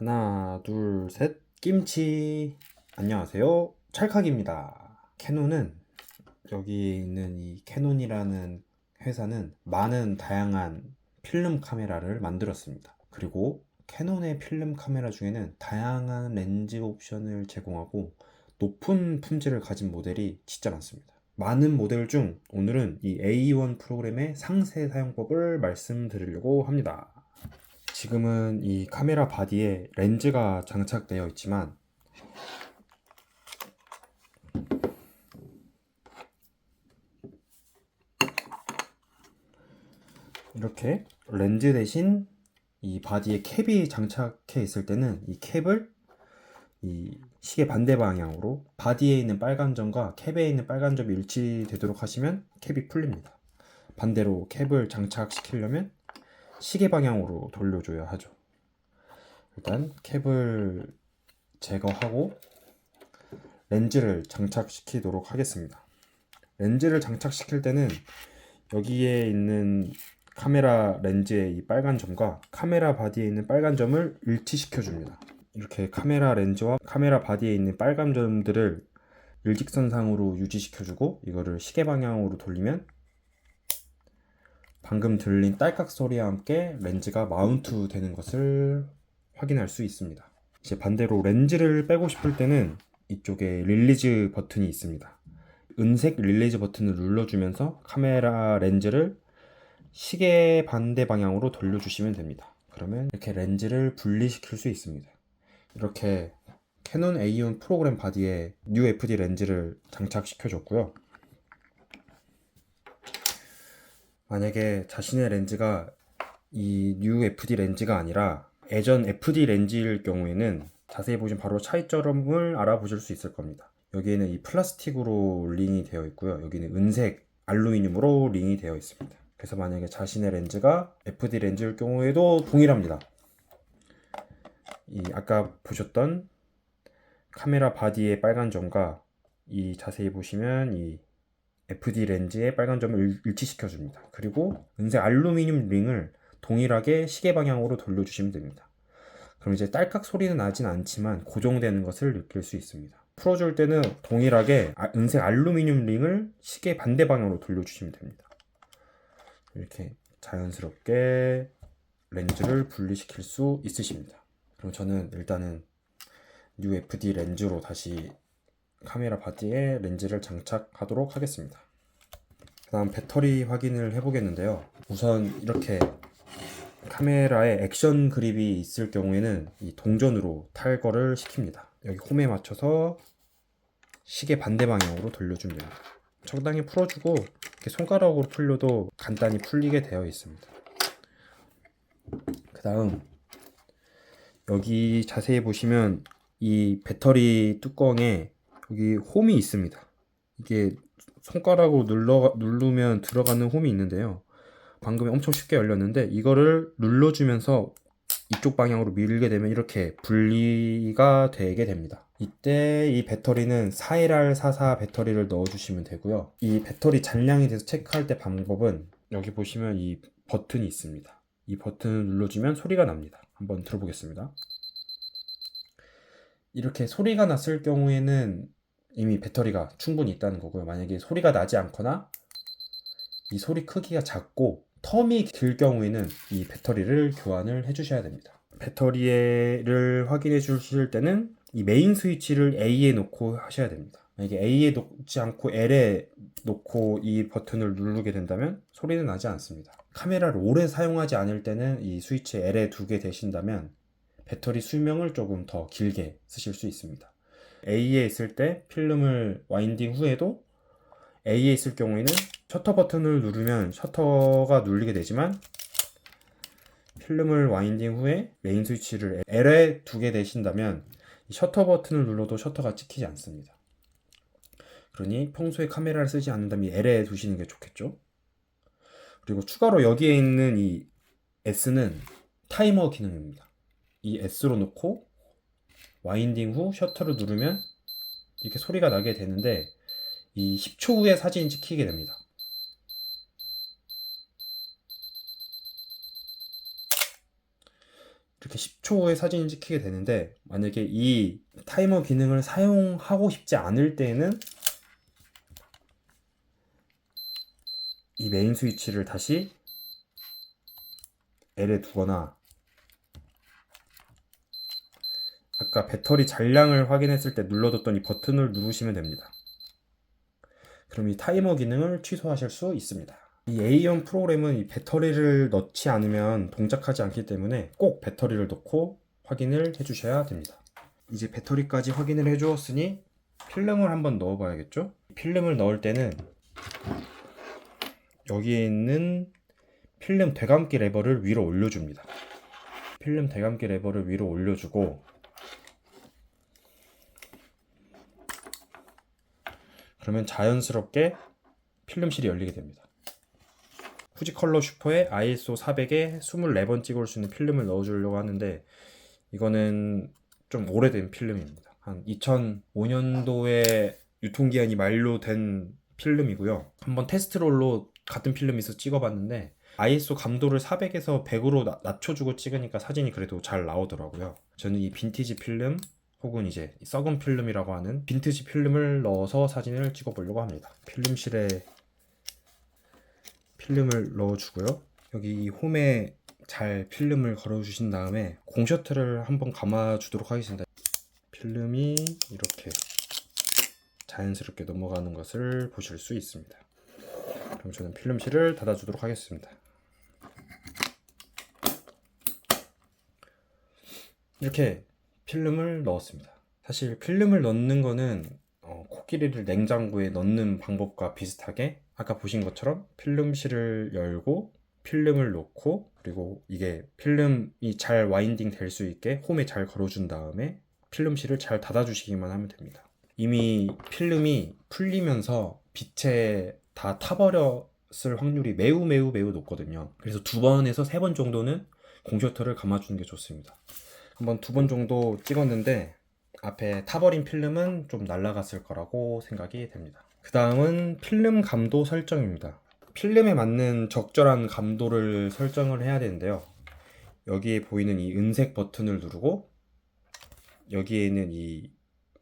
하나, 둘, 셋. 김치. 안녕하세요. 찰칵입니다. 캐논은 여기 있는 이 캐논이라는 회사는 많은 다양한 필름 카메라를 만들었습니다. 그리고 캐논의 필름 카메라 중에는 다양한 렌즈 옵션을 제공하고 높은 품질을 가진 모델이 진짜 많습니다. 많은 모델 중 오늘은 이 A1 프로그램의 상세 사용법을 말씀드리려고 합니다. 지금은 이 카메라 바디에 렌즈가 장착되어 있지만 이렇게 렌즈 대신 이 바디에 캡이 장착해 있을 때는 이 캡을 이 시계 반대 방향으로 바디에 있는 빨간 점과 캡에 있는 빨간 점이 일치되도록 하시면 캡이 풀립니다. 반대로 캡을 장착시키려면 시계 방향으로 돌려줘야 하죠. 일단 캡을 제거하고 렌즈를 장착시키도록 하겠습니다. 렌즈를 장착시킬 때는 여기에 있는 카메라 렌즈의 이 빨간 점과 카메라 바디에 있는 빨간 점을 일치시켜 줍니다. 이렇게 카메라 렌즈와 카메라 바디에 있는 빨간 점들을 일직선상으로 유지시켜 주고 이거를 시계 방향으로 돌리면 방금 들린 딸깍 소리와 함께 렌즈가 마운트 되는 것을 확인할 수 있습니다. 이제 반대로 렌즈를 빼고 싶을 때는 이쪽에 릴리즈 버튼이 있습니다. 은색 릴리즈 버튼을 눌러주면서 카메라 렌즈를 시계 반대 방향으로 돌려주시면 됩니다. 그러면 이렇게 렌즈를 분리시킬 수 있습니다. 이렇게 캐논 A1 프로그램 바디에 뉴 FD 렌즈를 장착시켜줬고요. 만약에 자신의 렌즈가 이 뉴 FD 렌즈가 아니라 예전 FD 렌즈일 경우에는 자세히 보시면 바로 차이점을 알아보실 수 있을 겁니다. 여기에는 이 플라스틱으로 링이 되어 있고요. 여기는 은색 알루미늄으로 링이 되어 있습니다. 그래서 만약에 자신의 렌즈가 FD 렌즈일 경우에도 동일합니다. 이 아까 보셨던 카메라 바디의 빨간 점과 이 자세히 보시면 이 FD 렌즈의 빨간 점을 일- 일치시켜 줍니다. 그리고 은색 알루미늄 링을 동일하게 시계 방향으로 돌려주시면 됩니다. 그럼 이제 딸깍 소리는 나진 않지만 고정되는 것을 느낄 수 있습니다. 풀어줄 때는 동일하게 아- 은색 알루미늄 링을 시계 반대 방향으로 돌려주시면 됩니다. 이렇게 자연스럽게 렌즈를 분리시킬 수 있으십니다. 그럼 저는 일단은 뉴 FD 렌즈로 다시 카메라 바디에 렌즈를 장착하도록 하겠습니다. 그 다음 배터리 확인을 해보겠는데요. 우선 이렇게 카메라에 액션 그립이 있을 경우에는 이 동전으로 탈거를 시킵니다. 여기 홈에 맞춰서 시계 반대 방향으로 돌려주면 됩니다. 적당히 풀어주고 이렇게 손가락으로 풀려도 간단히 풀리게 되어 있습니다. 그 다음 여기 자세히 보시면 이 배터리 뚜껑에 여기 홈이 있습니다. 이게 손가락으로 눌러 누르면 들어가는 홈이 있는데요. 방금 엄청 쉽게 열렸는데 이거를 눌러주면서 이쪽 방향으로 밀게 되면 이렇게 분리가 되게 됩니다. 이때 이 배터리는 4LR44 배터리를 넣어주시면 되고요. 이 배터리 잔량에 대해서 체크할 때 방법은 여기 보시면 이 버튼이 있습니다. 이 버튼을 눌러주면 소리가 납니다. 한번 들어보겠습니다. 이렇게 소리가 났을 경우에는 이미 배터리가 충분히 있다는 거고요. 만약에 소리가 나지 않거나 이 소리 크기가 작고 텀이 길 경우에는 이 배터리를 교환을 해주셔야 됩니다. 배터리를 확인해 주실 때는 이 메인 스위치를 A에 놓고 하셔야 됩니다. 만약에 A에 놓지 않고 L에 놓고 이 버튼을 누르게 된다면 소리는 나지 않습니다. 카메라를 오래 사용하지 않을 때는 이 스위치 L에 두게 되신다면 배터리 수명을 조금 더 길게 쓰실 수 있습니다. A에 있을 때 필름을 와인딩 후에도 A에 있을 경우에는 셔터 버튼을 누르면 셔터가 눌리게 되지만 필름을 와인딩 후에 메인 스위치를 L에 두게 되신다면 이 셔터 버튼을 눌러도 셔터가 찍히지 않습니다. 그러니 평소에 카메라를 쓰지 않는다면 이 L에 두시는 게 좋겠죠. 그리고 추가로 여기에 있는 이 S는 타이머 기능입니다. 이 S로 놓고 와인딩 후 셔터를 누르면 이렇게 소리가 나게 되는데 이 10초 후에 사진이 찍히게 됩니다. 이렇게 이렇게 10초의 사진이 찍히게 되는데 만약에 이 타이머 기능을 사용하고 싶지 않을 때에는 이 메인 스위치를 다시 L에 두거나 아까 배터리 잔량을 확인했을 때 눌러뒀던 이 버튼을 누르시면 됩니다. 그럼 이 타이머 기능을 취소하실 수 있습니다. 이 A1 프로그램은 이 배터리를 넣지 않으면 동작하지 않기 때문에 꼭 배터리를 넣고 확인을 해주셔야 됩니다. 이제 배터리까지 확인을 해주었으니 필름을 한번 넣어봐야겠죠? 필름을 넣을 때는 여기에 있는 필름 되감기 레버를 위로 올려줍니다. 필름 되감기 레버를 위로 올려주고 그러면 자연스럽게 필름실이 열리게 됩니다. 후지컬러 슈퍼에 ISO 400에 24번 찍을 수 있는 필름을 넣어주려고 하는데 이거는 좀 오래된 필름입니다. 한 2005년도에 유통기한이 만료된 필름이고요. 한번 테스트롤로 같은 필름에서 찍어봤는데 ISO 감도를 400에서 100으로 낮춰주고 찍으니까 사진이 그래도 잘 나오더라고요. 저는 이 빈티지 필름 혹은 이제 썩은 필름이라고 하는 빈티지 필름을 넣어서 사진을 찍어 보려고 합니다. 필름실에 필름을 넣어 주고요. 여기 이 홈에 잘 필름을 걸어 주신 다음에 공셔트를 한번 감아 주도록 하겠습니다. 필름이 이렇게 자연스럽게 넘어가는 것을 보실 수 있습니다. 그럼 저는 필름실을 닫아 주도록 하겠습니다. 이렇게 필름을 넣었습니다. 사실 필름을 넣는 거는 어, 코끼리를 냉장고에 넣는 방법과 비슷하게 아까 보신 것처럼 필름실을 열고 필름을 놓고 그리고 이게 필름이 잘 와인딩 될 수 있게 홈에 잘 걸어준 다음에 필름실을 잘 닫아주시기만 하면 됩니다. 이미 필름이 풀리면서 빛에 다 타버렸을 확률이 매우 매우 매우 높거든요. 그래서 두 번에서 세 번 정도는 공셔터를 감아주는 게 좋습니다. 한번 두 번 정도 찍었는데 앞에 타버린 필름은 좀 날아갔을 거라고 생각이 됩니다. 그 다음은 필름 감도 설정입니다. 필름에 맞는 적절한 감도를 설정을 해야 되는데요. 여기에 보이는 이 은색 버튼을 누르고 여기에 있는 이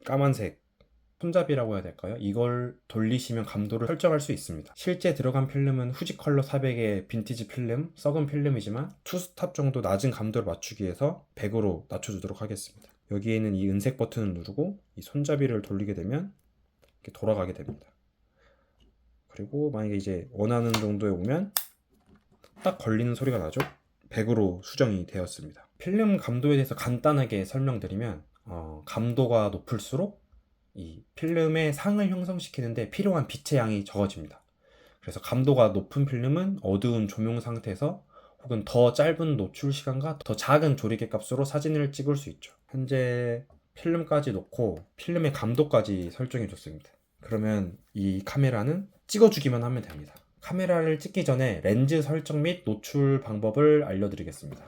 까만색 손잡이라고 해야 될까요? 이걸 돌리시면 감도를 설정할 수 있습니다. 실제 들어간 필름은 후지 컬러 400의 빈티지 필름, 썩은 필름이지만 투스탑 정도 낮은 감도를 맞추기 위해서 100으로 낮춰주도록 하겠습니다. 여기에는 이 은색 버튼을 누르고 이 손잡이를 돌리게 되면 이렇게 돌아가게 됩니다. 그리고 만약에 이제 원하는 정도에 오면 딱 걸리는 소리가 나죠? 100으로 수정이 되었습니다. 필름 감도에 대해서 간단하게 설명드리면 어, 감도가 높을수록 이 필름의 상을 형성시키는데 필요한 빛의 양이 적어집니다. 그래서 감도가 높은 필름은 어두운 조명 상태에서 혹은 더 짧은 노출 시간과 더 작은 조리개 값으로 사진을 찍을 수 있죠. 현재 필름까지 놓고 필름의 감도까지 설정해 줬습니다. 그러면 이 카메라는 찍어주기만 하면 됩니다. 카메라를 찍기 전에 렌즈 설정 및 노출 방법을 알려드리겠습니다.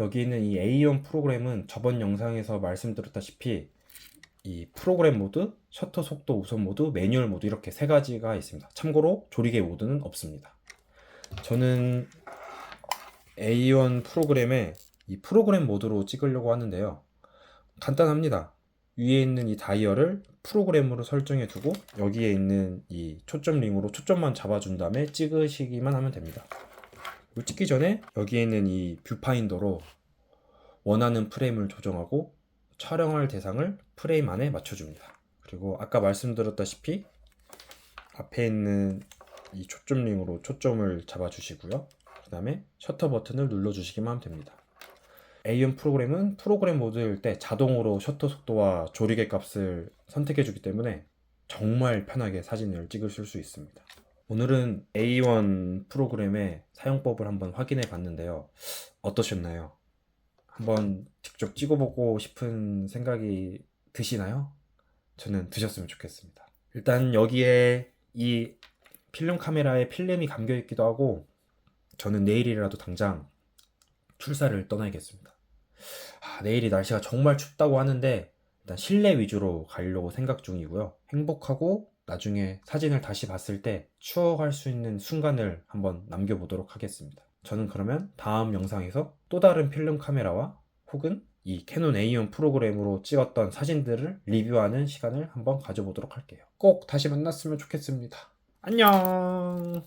여기 있는 이 A1 프로그램은 저번 영상에서 말씀드렸다시피 이 프로그램 모드, 셔터 속도 우선 모드, 매뉴얼 모드 이렇게 세 가지가 있습니다. 참고로 조리개 모드는 없습니다. 저는 A1 프로그램에 이 프로그램 모드로 찍으려고 하는데요. 간단합니다. 위에 있는 이 다이얼을 프로그램으로 설정해 두고 여기에 있는 이 초점 링으로 초점만 잡아준 다음에 찍으시기만 하면 됩니다. 찍기 전에 여기에 있는 이 뷰파인더로 원하는 프레임을 조정하고 촬영할 대상을 프레임 안에 맞춰줍니다. 그리고 아까 말씀드렸다시피 앞에 있는 이 초점 링으로 초점을 잡아주시고요. 그 다음에 셔터 버튼을 눌러주시기만 하면 됩니다. A1 프로그램은 프로그램 모드일 때 자동으로 셔터 속도와 조리개 값을 선택해 주기 때문에 정말 편하게 사진을 찍으실 수 있습니다. 오늘은 A1 프로그램의 사용법을 한번 확인해 봤는데요. 어떠셨나요? 한번 직접 찍어보고 싶은 생각이 드시나요? 저는 드셨으면 좋겠습니다. 일단 여기에 이 필름 카메라에 필름이 감겨 있기도 하고 저는 내일이라도 당장 출사를 떠나야겠습니다. 아, 내일이 날씨가 정말 춥다고 하는데 일단 실내 위주로 가려고 생각 중이고요. 행복하고 나중에 사진을 다시 봤을 때 추억할 수 있는 순간을 한번 남겨보도록 하겠습니다. 저는 그러면 다음 영상에서 또 다른 필름 카메라와 혹은 이 캐논 A1 프로그램으로 찍었던 사진들을 리뷰하는 시간을 한번 가져보도록 할게요. 꼭 다시 만났으면 좋겠습니다. 안녕!